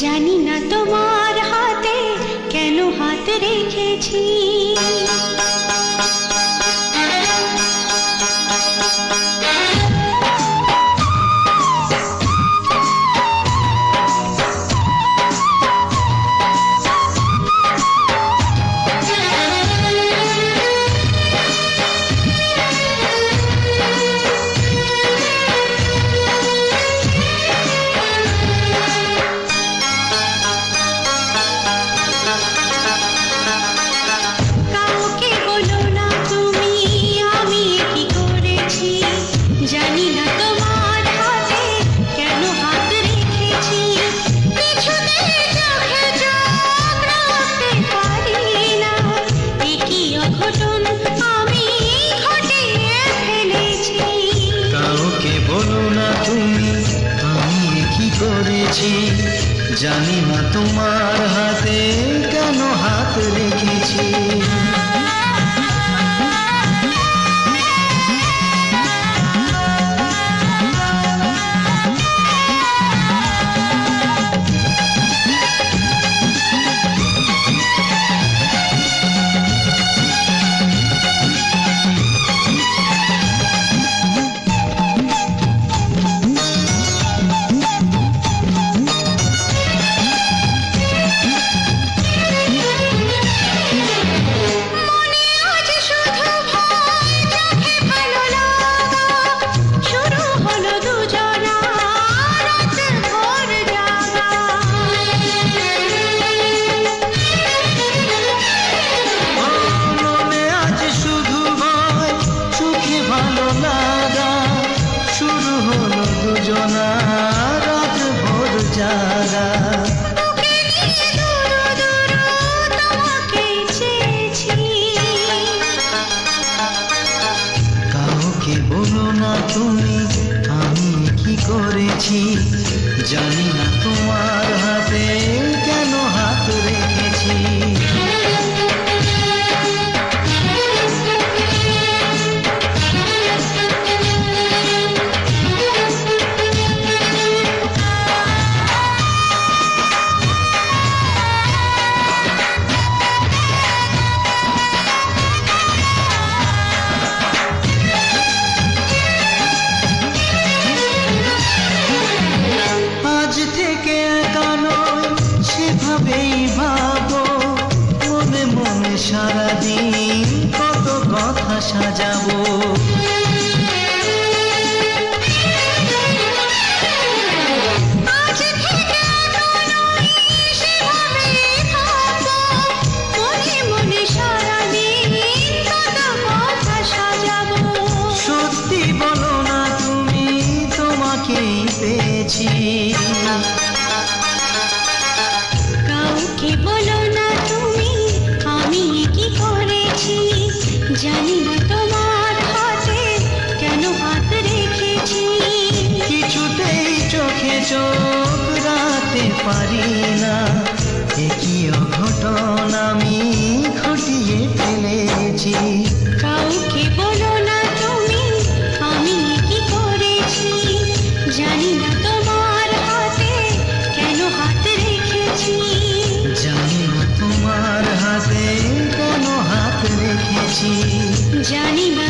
জানি না তোমার হাতে কেন হাত রেখেছি। জানি না তোমার হাতে রাত ভোর জাগা কাউকে বলো না তুমি আমি কি করেছি? জানি না তোমার হাতে কেন হাত রেখেছি। আজ থেকে একা নয় সেভাবেই ভাবো মনে মনে সারাদিন কত কথা সাজাবো। আজ পারি না একই অঘটন আমি ঘটিয়ে ফেলেছি। কাউকে বলো না তুমি আমি কি করেছি? জানি না তোমার হাতে কেন হাত রেখেছি। জানি না তোমার হাতে কেন হাত রেখেছি। জানি না